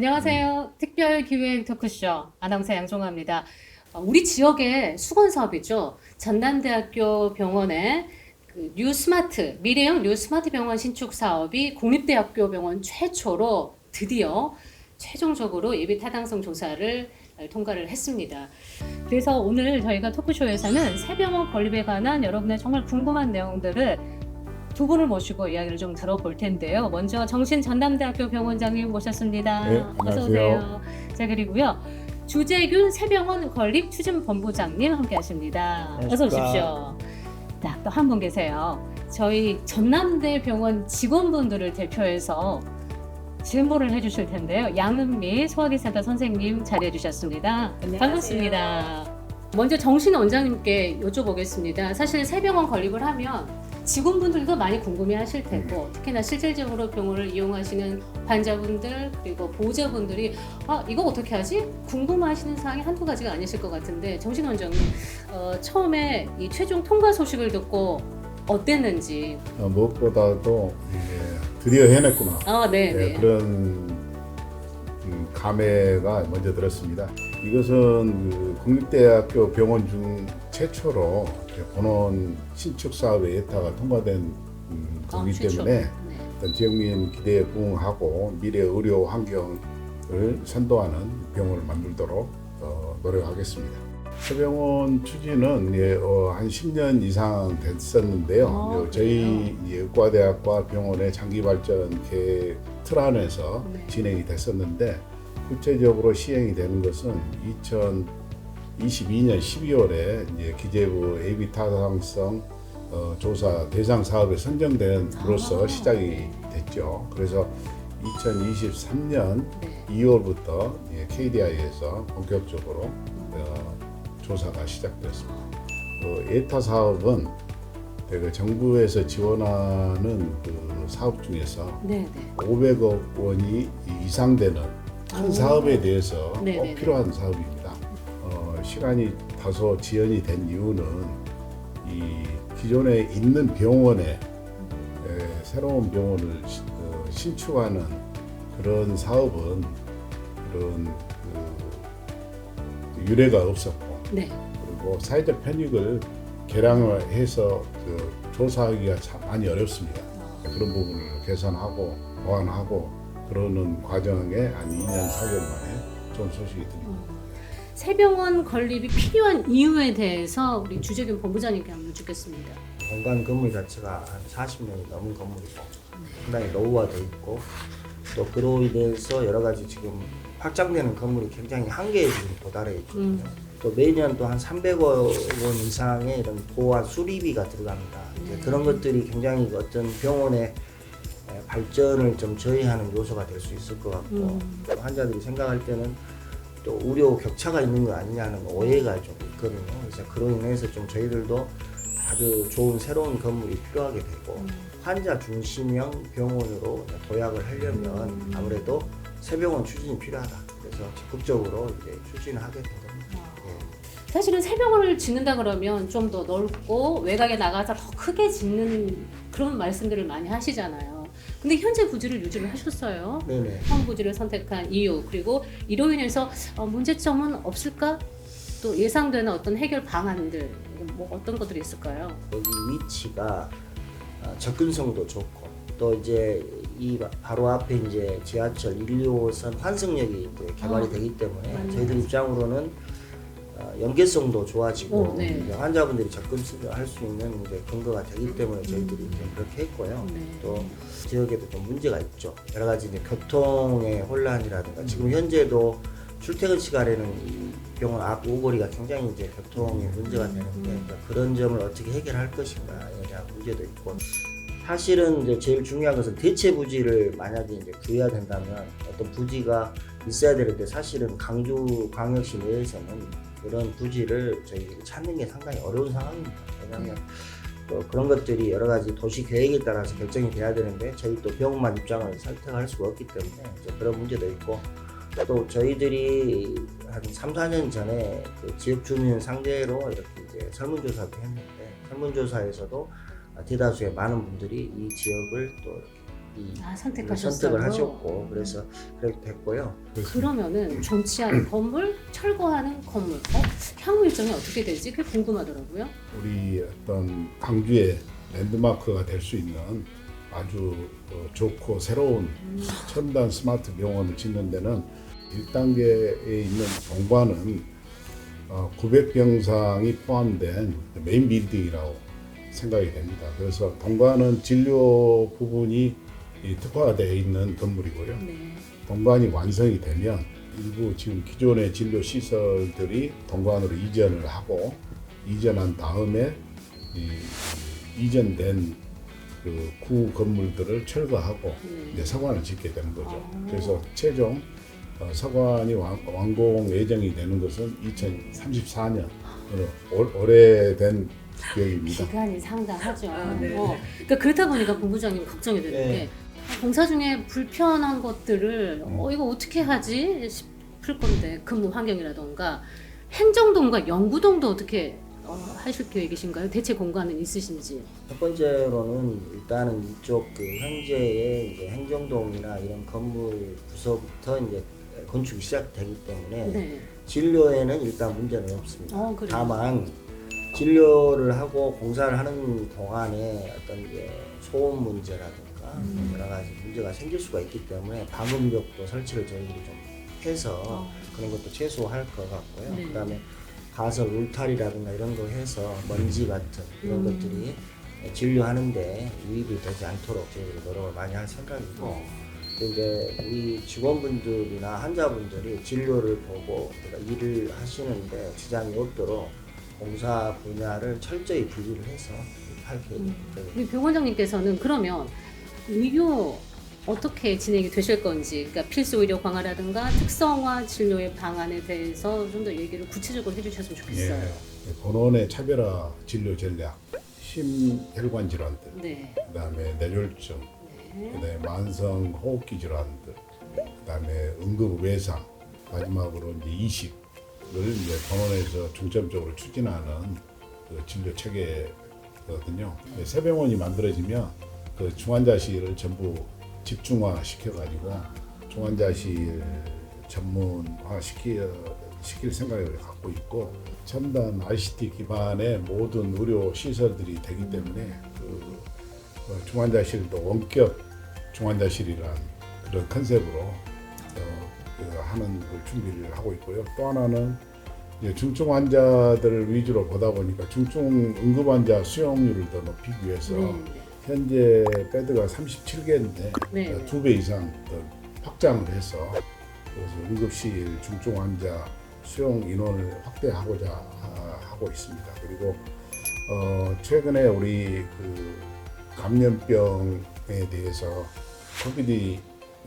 안녕하세요. 특별 기획 토크쇼 아나운서 양종아입니다. 어, 우리 지역의 수건 사업이죠. 전남대학교 병원의 그 뉴스마트 미래형 뉴스마트 병원 신축 사업이 국립대학교 병원 최초로 드디어 최종적으로 예비 타당성 조사를 통과를 했습니다. 그래서 오늘 저희가 토크쇼에서는 새 병원 건립에 관한 여러분의 정말 궁금한 내용들을 두 분을 모시고 이야기를 좀 들어볼 텐데요. 먼저 정신 전남대학교 병원장님 모셨습니다. 네, 어서 안녕하세요. 오세요. 자 그리고요. 주재균 새병원 건립 추진 본부장님 함께하십니다. 어서. 오십시오. 자, 또 한 분 계세요. 저희 전남대 병원 직원분들을 대표해서 질문을 해주실 텐데요. 양은미 소화기센터 선생님 자리해 주셨습니다. 반갑습니다. 먼저 정신 원장님께 여쭤보겠습니다. 사실 새병원 건립을 하면 직원분들도 많이 궁금해하실 테고 특히나 실질적으로 병원을 이용하시는 환자분들 그리고 보호자분들이 아 이거 어떻게 하지? 궁금하시는 사항이 한두 가지가 아니실 것 같은데 정신 원장님 어, 처음에 이 최종 통과 소식을 듣고 어땠는지 어, 무엇보다도 이제 드디어 해냈구나. 아 네, 네 네 그런 음, 감회가 먼저 들었습니다. 이것은 그 국립대학교 병원 중 최초로 본원 신축 사업의 예타가 통과된 음, 아, 거기 최초. 때문에 네. 어떤 지역민 기대에 부응하고 미래 의료 환경을 선도하는 병원을 만들도록 어, 노력하겠습니다. 서병원 추진은 예, 어, 한 10년 이상 됐었는데요. 아, 어, 저희 이 의과대학과 병원의 장기 발전 계획 틀 안에서 네. 진행이 됐었는데 구체적으로 시행이 되는 것은 2022년 12월에 이제 기재부 AB 타당성 어, 조사 대상 사업에 선정된 으로써 아, 시작이 네. 됐죠. 그래서 2023년 네. 2월부터 KDI에서 본격적으로 어, 조사가 시작되었습니다. 어, 예타 사업은 그 정부에서 지원하는 그 사업 중에서 네 네 500억 원이 이상 되는 큰 오. 사업에 대해서 네네네. 꼭 필요한 사업입니다. 어, 시간이 다소 지연이 된 이유는 이 기존에 있는 병원에 에, 새로운 병원을 시- 어, 신축하는 그런 사업은 그런 그 유례가 없었고 네. 그리고 사회적 편익을 계량해서 그 조사하기가 참 많이 어렵습니다. 그런 부분을 개선하고 보완하고 그러는 과정에 한 2년 4개월 만에 좋은 소식이 들립니다. 새병원 건립이 필요한 이유에 대해서 우리 주재균 본부장님께 한번 여쭙겠습니다. 공간 건물 자체가 한 40년이 넘은 건물이고 상당히 노후화돼 있고 또 그로 인해서 여러 가지 지금 확장되는 건물이 굉장히 한계에 지금 도달해 있거든요. 음. 또 매년 또 한 300억 원 이상의 이런 보완 수리비가 들어갑니다. 네. 그런 것들이 굉장히 어떤 병원의 에, 발전을 좀 저해하는 요소가 될 수 있을 것 같고 음. 또 환자들이 생각할 때는 또 우려 격차가 있는 거 아니냐는 오해가 좀 있거든요. 그래서 그로 인해서 좀 저희들도 아주 좋은 새로운 건물이 필요하게 되고 음. 환자 중심형 병원으로 도약을 하려면 음. 아무래도 새 병원 추진이 필요하다. 그래서 적극적으로 이제 추진을 하게 된 겁니다. 예. 사실은 새 병원을 짓는다 그러면 좀 더 넓고 외곽에 나가서 더 크게 짓는 그런 말씀들을 많이 하시잖아요. 근데 현재 부지를 유지를 하셨어요. 네네. 현 부지를 선택한 이유 그리고 이로 인해서 어, 문제점은 없을까? 또 예상되는 어떤 해결 방안들 뭐 어떤 것들이 있을까요? 여기 위치가 어, 접근성도 좋고 또 이제 이 바- 바로 앞에 이제 지하철 1, 2호선 환승역이 이제 개발이 어, 되기 때문에 맞네요. 저희들 입장으로는 어, 연계성도 좋아지고 오, 네. 이제 환자분들이 접근할 수 있는 이제 근거가 되기 때문에 저희들이 이제 그렇게 했고요. 네. 또 지역에도 좀 문제가 있죠. 여러 가지 이제 교통의 혼란이라든가 지금 현재도 출퇴근 시간에는 이 병원 앞 오거리가 굉장히 이제 교통에 문제가 되는데 그러니까 그런 점을 어떻게 해결할 것인가에 대한 문제도 있고 사실은 이제 제일 중요한 것은 대체 부지를 만약에 이제 구해야 된다면 어떤 부지가 있어야 되는데 사실은 강주 광역시 내에서는 그런 부지를 저희 찾는 게 상당히 어려운 상황입니다. 왜냐하면 또 그런 것들이 여러 가지 도시 계획에 따라서 결정이 돼야 되는데 저희 또 병원만 입장을 선택할 수가 없기 때문에 그런 문제도 있고 또 저희들이 한 3, 4년 전에 그 지역 주민 상대로 이렇게 이제 설문조사도 했는데 설문조사에서도 대다수의 많은 분들이 이 지역을 또 이렇게 이 아, 선택하셨어요. 선택을 하셨고 그래서 그렇게 됐고요. 그러면은 존치하는 건물, 철거하는 건물. 어? 향후 일정이 어떻게 되지? 그게 궁금하더라고요. 우리 어떤 광주의 랜드마크가 될 수 있는 아주 어, 좋고 새로운 첨단 스마트 병원을 짓는 데는 1단계에 있는 동관은 어, 900병상이 포함된 메인 빌딩이라고 생각이 됩니다. 그래서 동관은 진료 부분이 이 특화되어 있는 건물이고요. 네. 동관이 완성이 되면 일부 지금 기존의 진료 시설들이 동관으로 이전을 하고 이전한 다음에 이, 이전된 그 구 건물들을 철거하고 네. 이제 서관을 짓게 되는 거죠. 아. 그래서 최종 어, 서관이 완, 완공 예정이 되는 것은 2034년 오래된 기획입니다. 기간이 상당하죠. 아, 네. 어, 그러니까 그렇다 보니까 본부장님 걱정이 되는 네. 게 공사 중에 불편한 것들을 음. 어 이거 어떻게 하지 싶을 건데 근무 환경이라던가 행정동과 영구동도 어떻게 어, 하실 계획이신가요? 대체 공간은 있으신지? 첫 번째로는 일단은 이쪽 그 현재의 이제 행정동이나 이런 건물 부서부터 이제 건축이 시작되기 때문에 네. 진료에는 일단 문제는 없습니다. 어, 그래요? 다만 진료를 하고 공사를 하는 동안에 어떤 이제 소음 문제라든가 음. 여러 가지 문제가 생길 수가 있기 때문에 방음벽도 설치를 저희들이 좀 해서 어. 그런 것도 최소화할 것 같고요. 네. 그다음에 가설 울타리라든가 이런 거 해서 먼지 같은 이런 음. 것들이 진료하는데 유입이 되지 않도록 저희들이 노력을 많이 할 생각이고 어. 또 이제 우리 직원분들이나 환자분들이 진료를 보고 그러니까 일을 하시는데 지장이 없도록 공사 분야를 철저히 분리를 해서 할 계획입니다. 우리 병원장님께서는 그러면 의료 어떻게 진행이 되실 건지, 그러니까 필수 의료 강화라든가 특성화 진료의 방안에 대해서 좀 더 얘기를 구체적으로 해주셨으면 좋겠어요. 예, 본원의 차별화 진료 전략, 심혈관 질환들, 네. 그다음에 뇌졸중, 네. 그다음에 만성 호흡기 질환들, 그다음에 응급 외상, 마지막으로 이제 이식을 이제 본원에서 중점적으로 추진하는 그 진료 체계거든요. 새 병원이 만들어지면 그 중환자실을 전부 집중화 시켜가지고 중환자실 전문화 시키 시킬 생각을 갖고 있고 첨단 ICT 기반의 모든 의료 시설들이 되기 때문에 그 어, 중환자실도 원격 중환자실이란 그런 컨셉으로 어, 그 하는 그 준비를 하고 있고요. 또 하나는 중증 환자들을 위주로 보다 보니까 중증 응급 환자 수용률을 더 높이기 위해서 네. 현재 베드가 37개인데 네. 두 배 이상 더 확장을 해서 그래서 응급실 중증 환자 수용 인원을 확대하고자 아, 하고 있습니다. 그리고 어, 최근에 우리 그 감염병에 대해서 코비드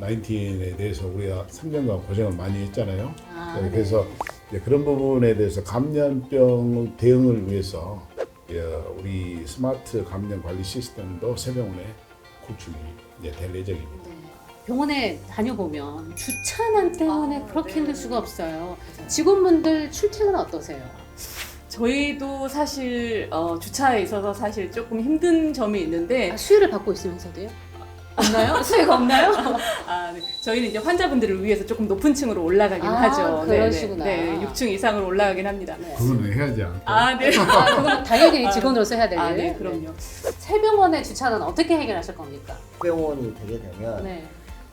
19에 대해서 우리가 3년간 고생을 많이 했잖아요. 아, 네, 그래서 이제 그런 부분에 대해서 감염병 대응을 위해서 예, 우리 스마트 감염 관리 시스템도 세병원에 구축이 될 예정입니다. 네. 병원에 다녀보면 주차난 때문에 아, 그렇게 네. 힘들 수가 없어요. 직원분들 출퇴근 어떠세요? 저희도 사실 어, 주차에 있어서 사실 조금 힘든 점이 있는데 아, 수혜를 받고 있으면서도요? 없나요? 수혜가 없나요? 아, 네. 저희는 이제 환자분들을 위해서 조금 높은 층으로 올라가긴 아, 하죠. 그러시구나. 네, 네. 6층 이상으로 올라가긴 합니다. 네. 그거는 해야지 않을까? 아, 네. 아, 그건 당연히 직원으로서 해야 되는. 아, 네, 그럼요. 새 병원의 주차는 어떻게 해결하실 겁니까? 병원이 되게 되면 네.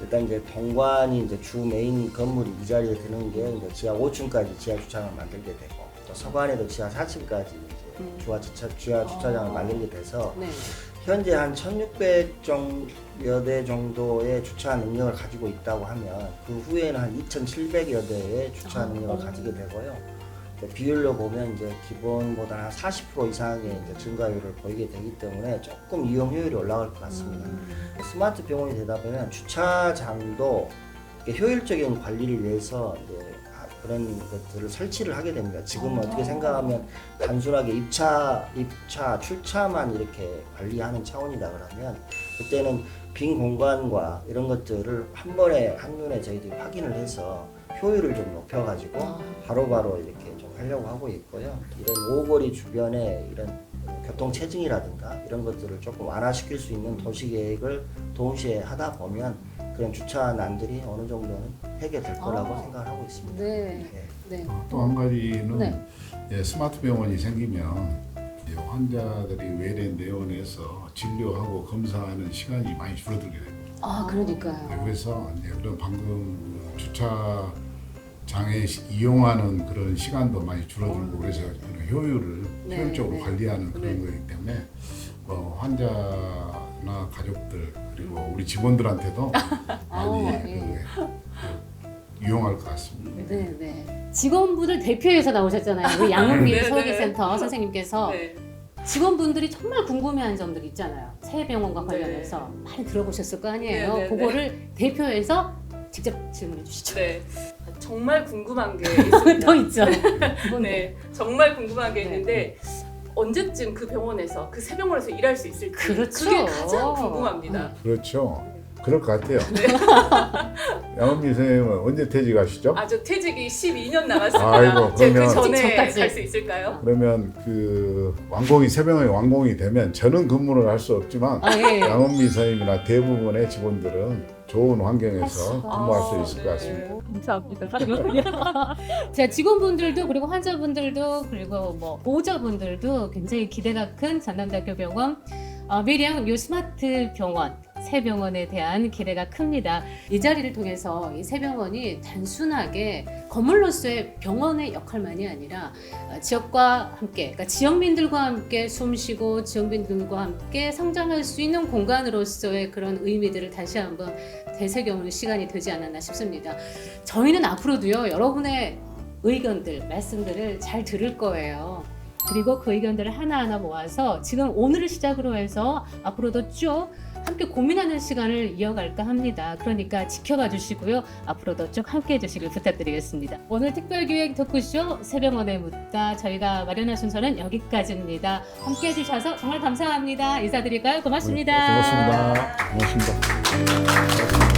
일단 이제 동관이 이제 주 메인 건물이 이 자리에 드는 게 이제 지하 5층까지 지하 주차장을 만들게 되고 또 서관에도 지하 4층까지 이제 음. 주하 주차 지하 주차장을 어. 만들게 돼서 네. 현재 한 1,600여 대 정도의 주차 능력을 가지고 있다고 하면 그 후에는 한 2,700여 대의 주차 아, 능력을 어. 가지게 되고요. 이제 비율로 보면 이제 기본보다 한 40% 이상의 이제 증가율을 보이게 되기 때문에 조금 이용 효율이 올라갈 것 같습니다. 음. 스마트 병원이 되다 보면 주차장도 이렇게 효율적인 관리를 위해서 이제 하- 그런 것들을 설치를 하게 됩니다. 지금은 아. 어떻게 생각하면 단순하게 입차, 입차, 출차만 이렇게 관리하는 차원이다 그러면 그때는 빈 공간과 이런 것들을 한 번에 한눈에 저희들이 확인을 해서 효율을 좀 높여가지고 아. 바로바로 이렇게 좀 하려고 하고 있고요. 이런 오거리 주변에 이런 교통 체증이라든가 이런 것들을 조금 완화시킬 수 있는 도시 계획을 동시에 하다 보면 그런 주차 난들이 어느 정도는 해결될 거라고 아. 생각을 하고 있습니다. 네. 네. 네. 또 한 가지는 네. 예, 스마트 병원이 생기면 이제 환자들이 외래 내원해서 진료하고 검사하는 시간이 많이 줄어들게 됩니다. 아, 그러니까요. 네, 그래서 이제 그런 방금 주차 장에 시- 이용하는 그런 시간도 많이 줄어들고 그래서 그런 효율을 네, 효율적으로 네. 관리하는 그런 네. 거기 때문에 뭐 환자나 가족들 그리고 우리 직원들한테도 많이 어, 그, 예. 그, 유용할 것 같습니다. 네, 네. 직원분들 대표해서 나오셨잖아요. 우리 양은미 네, 네. 소개센터 선생님께서 네. 직원분들이 정말 궁금해하는 점들 있잖아요. 새 병원과 네. 관련해서 많이 들어보셨을 거 아니에요. 네, 네, 그거를 대표해서 직접 질문해 주시죠. 네. 정말 궁금한 게 있습니다. 더 있죠. 네. 정말 궁금한 게 네. 있는데 언제쯤 그 병원에서 그 새 병원에서 일할 수 있을지 그렇죠. 게 가장 궁금합니다. 그렇죠. 그럴 것 같아요. 네. 양은미 선생님은 언제 퇴직하시죠? 아 저 퇴직이 12년 남았습니다. 아이고, 제가 그러면- 그 전에 전까지. 갈 수 있을까요? 그러면 그 완공이 새병원이 완공이 되면 저는 근무를 할 수 없지만 아, 예. 양은미 선생님이나 대부분의 직원들은 좋은 할 환경에서 근무할 수 아, 있을 네. 것 같습니다. 감사합니다. 자 직원분들도 그리고 환자분들도 그리고 뭐 보호자분들도 굉장히 기대가 큰 전남대학교 병원 어, 미량 요 스마트 병원 새 병원에 대한 기대가 큽니다. 이 자리를 통해서 이새 병원이 단순하게 건물로서의 병원의 역할만이 아니라 어, 지역과 함께, 그러니까 지역민들과 함께 숨쉬고 지역민들과 함께 성장할 수 있는 공간으로서의 그런 의미들을 다시 한번 되새겨보는 시간이 되지 않았나 싶습니다. 저희는 앞으로도요 여러분의 의견들 말씀들을 잘 들을 거예요. 그리고 그 의견들을 하나하나 모아서 지금 오늘을 시작으로 해서 앞으로도 쭉 함께 고민하는 시간을 이어갈까 합니다. 그러니까 지켜봐 주시고요. 앞으로도 쭉 함께 해주시길 부탁드리겠습니다. 오늘 특별기획 토크쇼 새병원에 묻다 저희가 마련한 순서는 여기까지입니다. 함께 해주셔서 정말 감사합니다. 인사드릴까요? 고맙습니다. 고맙습니다. 고맙습니다.